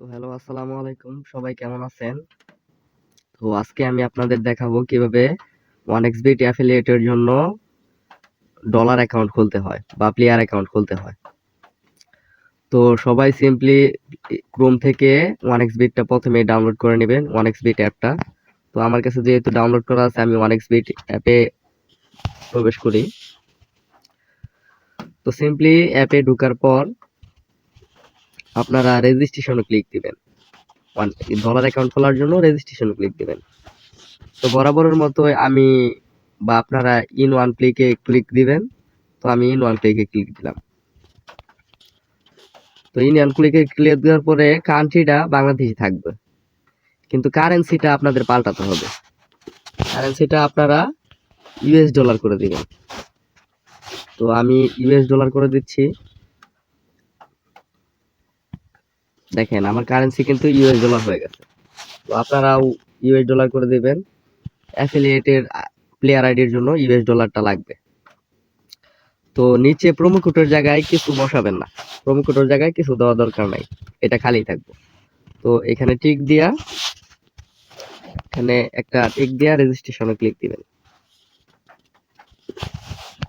তো হ্যালো, আসসালামু আলাইকুম। সবাই কেমন আছেন? তো আজকে আমি আপনাদের দেখাবো কীভাবে ওয়ান এক্সবিট অ্যাফিলিয়েটের জন্য ডলার অ্যাকাউন্ট খুলতে হয় বা প্লেয়ার অ্যাকাউন্ট খুলতে হয়। তো সবাই সিম্পলি ক্রোম থেকে ওয়ান এক্সবিটটা প্রথমে ডাউনলোড করে নেবেন ওয়ান এক্সবিট অ্যাপটা তো আমার কাছে যেহেতু ডাউনলোড করা আছে, আমি ওয়ান এক্সবিট অ্যাপে প্রবেশ করি। তো সিম্পলি অ্যাপে ঢোকার পর আপনারা রেজিস্ট্রেশনে ক্লিক দিবেন। ডলার অ্যাকাউন্ট খোলার জন্য রেজিস্ট্রেশনে ক্লিক দিবেন। তো বরাবরের মতো আমি বা আপনারা ইন ওয়ান ক্লিকে ক্লিক দিবেন। তো আমি ইন ওয়ান ক্লিকে ক্লিক দিলাম। তো ইন ওয়ান ক্লিকে ক্লিক দেওয়ার পরে কান্ট্রিটা বাংলাদেশি থাকবে। কিন্তু কারেন্সিটা আপনাদের পাল্টাতে হবে। কারেন্সিটা আপনারা ইউএস ডলার করে দিবেন। তো আমি ইউএস ডলার করে দিচ্ছি। দেখেন, আমার কারেন্সি কিন্তু ইউএস ডলার হয়ে গেছে। তো আপনারাও ইউএস ডলার করে দিবেন। অ্যাফিলিয়েটের প্লেয়ার আইডির জন্য ইউএস ডলারটা লাগবে। তো নিচে প্রোমো কোডের জায়গায় কিছু বসাবেন না। প্রোমো কোডের জায়গায় কিছু দেওয়া দরকার নাই। এটা খালি থাকবে। তো এখানে টিক দিয়া, এখানে একটা টিক দিয়া রেজিস্ট্রেশনে ক্লিক দিবেন।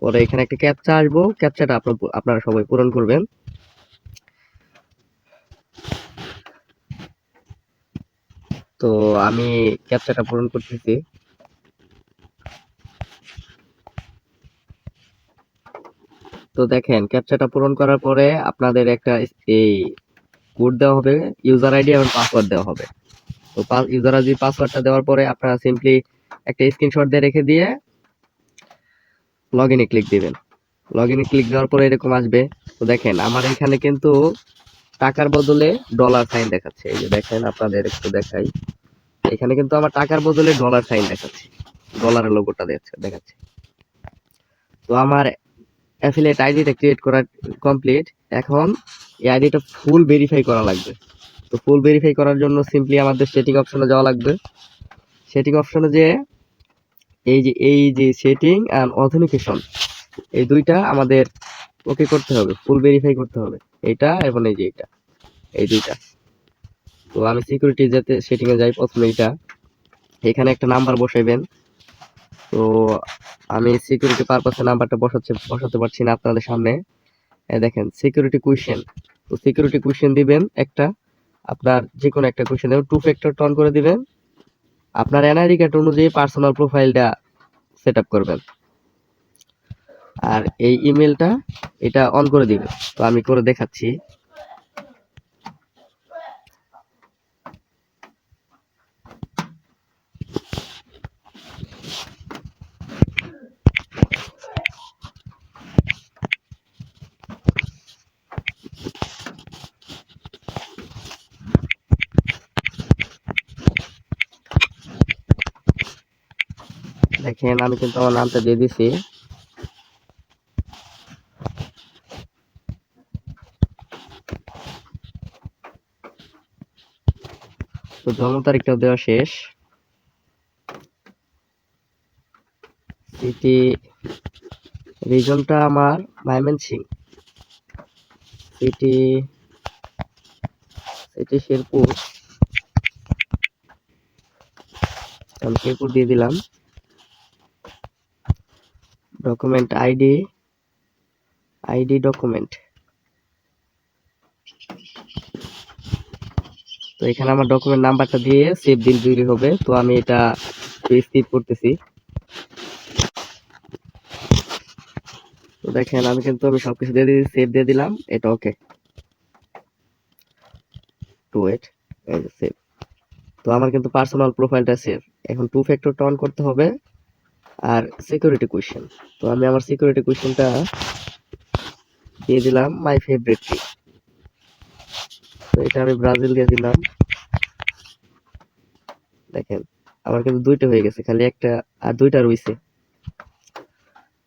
পরে এখানে একটা ক্যাপচা আসব। ক্যাপচাটা আপনার আপনারা সবাই পূরণ করবেন। তো আমি ক্যাপচাটা পূরণ করতেছি। তো দেখেন ক্যাপচাটা পূরণ করার পরে আপনাদের একটা এই কোড দেওয়া হবে ইউজার আইডি এবং পাসওয়ার্ড দেওয়া হবে। তো ইউজার আইডি পাসওয়ার্ডটা দেওয়ার পরে আপনারা সিম্পলি একটা স্ক্রিনশট দিয়ে রেখে দিয়ে লগ ইনে ক্লিক দিবেন। লগ ইনে ক্লিক দেওয়ার পরে এরকম আসবে। তো দেখেন, আমার এখানে কিন্তু টাকার বদলে ডলার সাইন দেখাচ্ছে। এই যে দেখেন, আপনাদের একটু দেখাই। এখানে কিন্তু আমার টাকার বদলে ডলার সাইন দেখাচ্ছে। ডলারের লোগোটা দেখাচ্ছে তো আমার অ্যাফিলিয়েট আইডিটা ক্রিয়েট করা কমপ্লিট এখন এই আইডিটা ফুল ভেরিফাই করা লাগবে। তো ফুল ভেরিফাই করার জন্য সিম্পলি আমাদের সেটিং অপশনে যাওয়া লাগবে। সেটিং অপশনে যে এই যে এই যে সেটিং অ্যান্ড অথেন্টিকেশন এই দুইটা আমাদের ওকে করতে হবে ফুল ভেরিফাই করতে হবে। এটা এবং এই যে এটা, এই দুইটা। তো আমি সিকিউরিটি যাতে সেটিং এ যাই প্রথমে এটা এখানে একটা নাম্বার বসাইবেন। তো আমি সিকিউরিটি পারপাসে নাম্বারটা বসাচ্ছে, বসাতে পারছি না আপনাদের সামনে। দেখেন সিকিউরিটি কুয়েশন তো সিকিউরিটি কুয়েশন দিবেন একটা, আপনার যে কোনো একটা কুয়েশন দেবেন টু ফ্যাক্টর টন করে দিবেন। আপনার এনআইডি কার্ড অনুযায়ী পার্সোনাল প্রোফাইলটা সেট আপ করবেন। আর এই ইমেলটা এটা অন করে দিবে। তো আমি করে দেখাচ্ছি। দেখেন, আমি কিন্তু আমার নামটা দিয়ে দিছি। তো জন্ম তারিখটাও দেওয়া শেষ। সিটি রিজনটা আমার ময়মনসিং সিটি সিটি শেরপুর। আমি শেরপুর দিয়ে দিলাম। ডকুমেন্ট আইডি আইডি ডকুমেন্ট তো এখানে আমার ডকুমেন্ট নাম্বারটা দিয়ে সেভ দিন তৈরি হবে। তো আমি এটা স্কিপ করতেছি। তো দেখেন, আমি কিন্তু আমি সবকিছু দিয়ে দিয়েছি সেভ দিয়ে দিলাম, এটা ওকে টু এইট সেভ তো আমার কিন্তু পার্সোনাল প্রোফাইলটা সেভ এখন টু ফ্যাক্টরটা অন করতে হবে আর সিকিউরিটি কোয়েশ্চেন তো আমি আমার সিকিউরিটি কোয়েশ্চেনটা দিয়ে দিলাম মাই ফেভারিট তো এটা আমি ব্রাজিল গেছিলাম। দেখেন, আমার কিন্তু দুইটা হয়ে গেছে, খালি একটা আর দুইটা রইছে।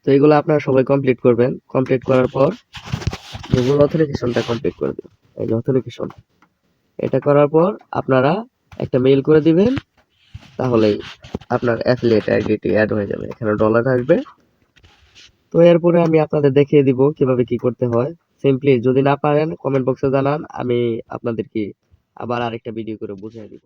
তো এগুলো আপনারা সবাই কমপ্লিট করবেন। কমপ্লিট করার পর গুগল অথেন্টিকেশনটা কমপ্লিট করে দেবেন এই যে অথেন্টিকেশন এটা করার পর আপনারা একটা মেইল করে দিবেন, তাহলেই আপনার অ্যাফিলিয়েট আইডিটি অ্যাড হয়ে যাবে। এখানে ডলার আসবে। তো এরপরে আমি আপনাদের দেখিয়ে দিব কীভাবে কি করতে হয়। সিম্পলি যদি না পারেন কমেন্ট বক্সে জানান, আমি আপনাদেরকে আবার আরেকটা ভিডিও করে বুঝিয়ে দিব।